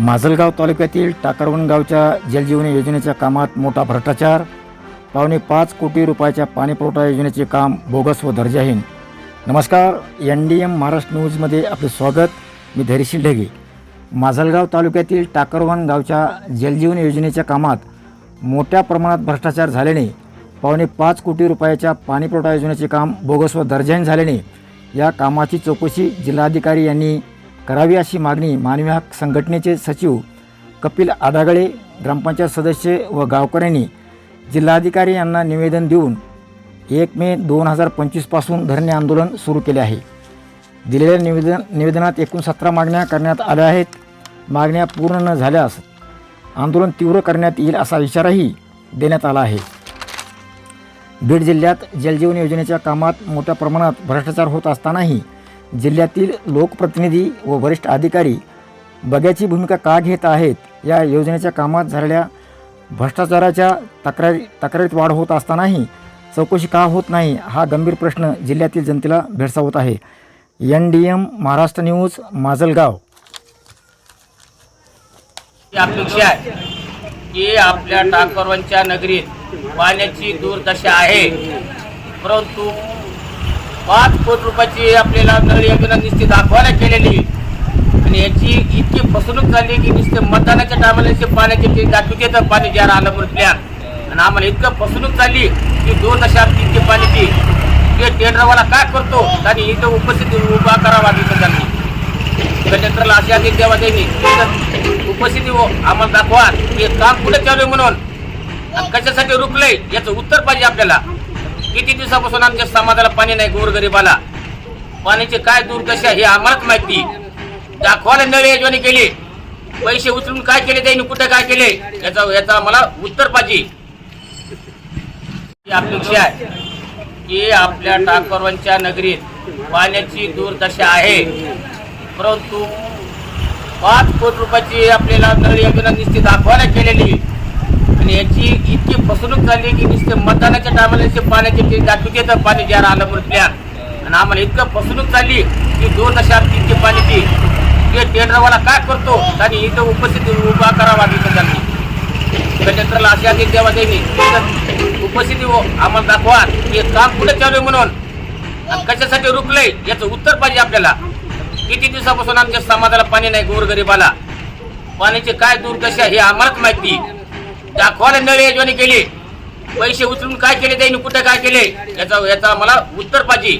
माजलगाव तालुक्यातील टाकरवण गावच्या जलजीवनी योजनेच्या कामात मोठा भ्रष्टाचार. पावणे पाच कोटी रुपयाच्या पाणीपुरवठा योजनेचे काम बोगस व दर्जाहीन. नमस्कार एन डी एम महाराष्ट्र न्यूजमध्ये आपले स्वागत. मी धैर्यशील ढगे. माजलगाव तालुक्यातील टाकरवण गावच्या जलजीवन योजनेच्या कामात मोठ्या प्रमाणात भ्रष्टाचार झाल्याने पावणे पाच कोटी रुपयाच्या पाणीपुरवठा योजनेचे काम बोगस व दर्जाहीन झाल्याने या कामाची चौकशी जिल्हाधिकारी यांनी करावी अशी मागणी मानवी हक्क संघटनेचे सचिव कपिल आदागळे ग्रामपंचायत सदस्य व गावकऱ्यांनी जिल्हाधिकारी यांना निवेदन देऊन एक मे दोन हजार पंचवीसपासून धरणे आंदोलन सुरू केले आहे. दिलेल्या निवेदन निवेदनात एकूण सतरा मागण्या करण्यात आल्या आहेत. मागण्या पूर्ण न झाल्यास आंदोलन तीव्र करण्यात येईल असा इशाराही देण्यात आला आहे. बीड जिल्ह्यात जलजीवन योजनेच्या कामात मोठ्या प्रमाणात भ्रष्टाचार होत असतानाही जिल्ह्यातील लोकप्रतिनिधी व वरिष्ठ अधिकारी बग्याची भूमिका का घेत आहेत या योजनेच्या कामात झालेल्या भ्रष्टाचाराच्या तक्रारी तक्रारीत वाढ होत असतानाही चौकशी का होत नाही हा गंभीर प्रश्न जिल्ह्यातील जनतेला भेडसावत आहे. N D M Maharashtra news Majalgaon. अपेक्षा आहे की आपल्या टाकरवांच्या नगरीत पाण्याची दुर्दशा आहे परंतु पाच कोटी रुपयाची आपल्याला नळ योजना नुसती दाखवायला केलेली. आणि याची इतकी फसवणूक झाली की नुसते मतदानाच्या टायमाला पाण्याचे दाखवते तर पाणी ज्या आलं म्हणून प्लॅन आणि आम्हाला इतकं फसवणूक झाली की दोन दशाब्दी इतके पाण्याची. ते टेंडरवाला काय करतो? आणि इथं उपस्थित उभा करावा तिथं त्यांनी. कंडक्टरला अशी आदेश द्यावा त्यांनी. उपस्थिती हो आम्हाला दाखवा. हे काम कुठे चालू आहे म्हणून? कशासाठी रुकलंय याचं उत्तर पाहिजे आपल्याला. किती दिवसापासून आमच्या समाजाला पाणी नाही गोरगरीबाला? पाण्याची काय दुर्दशा हे आम्हालाच माहिती. दाखवायला नळ योजने केली. पैसे उचलून काय केले त्यांनी? कुठे काय केले? याचा याचा आम्हाला उत्तर पाहिजे. अपेक्षा आहे की आपल्या टाकरवांच्या नगरीत पाण्याची दुर्दशा आहे. परंतु पाच कोटी रुपयाची आपल्याला नळ योजना निश्चित दाखवायला केलेली. आणि याची इतकी फसवणूक झाली की नुसते मतदानाच्या टायमाला नुसते पाण्याचे ते दाखवते तर पाणी ज्या आलं म्हणून प्लॅन आणि आम्हाला इतकं फसवणूक झाली की दोन दशाब्दी इतके पाण्याची ते टेंडरवाला काय करतो? आणि इथं उपस्थित उभा करावा तिथं त्यांनी कंडक्टरला अशी आदेश देवा त्यांनी. उपस्थिती हो, आम्हाला दाखवा हे काम कुठे चालू आहे म्हणून. आणि कशासाठी रुकलंय याचं उत्तर पाहिजे आपल्याला. किती दिवसापासून आमच्या समाजाला पाणी नाही गोरगरीबाला. पाण्याचे काय दुर्दशा हे आम्हालाच माहिती. दाखवायला नळ योजने केली. पैसे उचलून काय केले त्यांनी कुठे काय केले? याचा याचा मला उत्तर पाहिजे.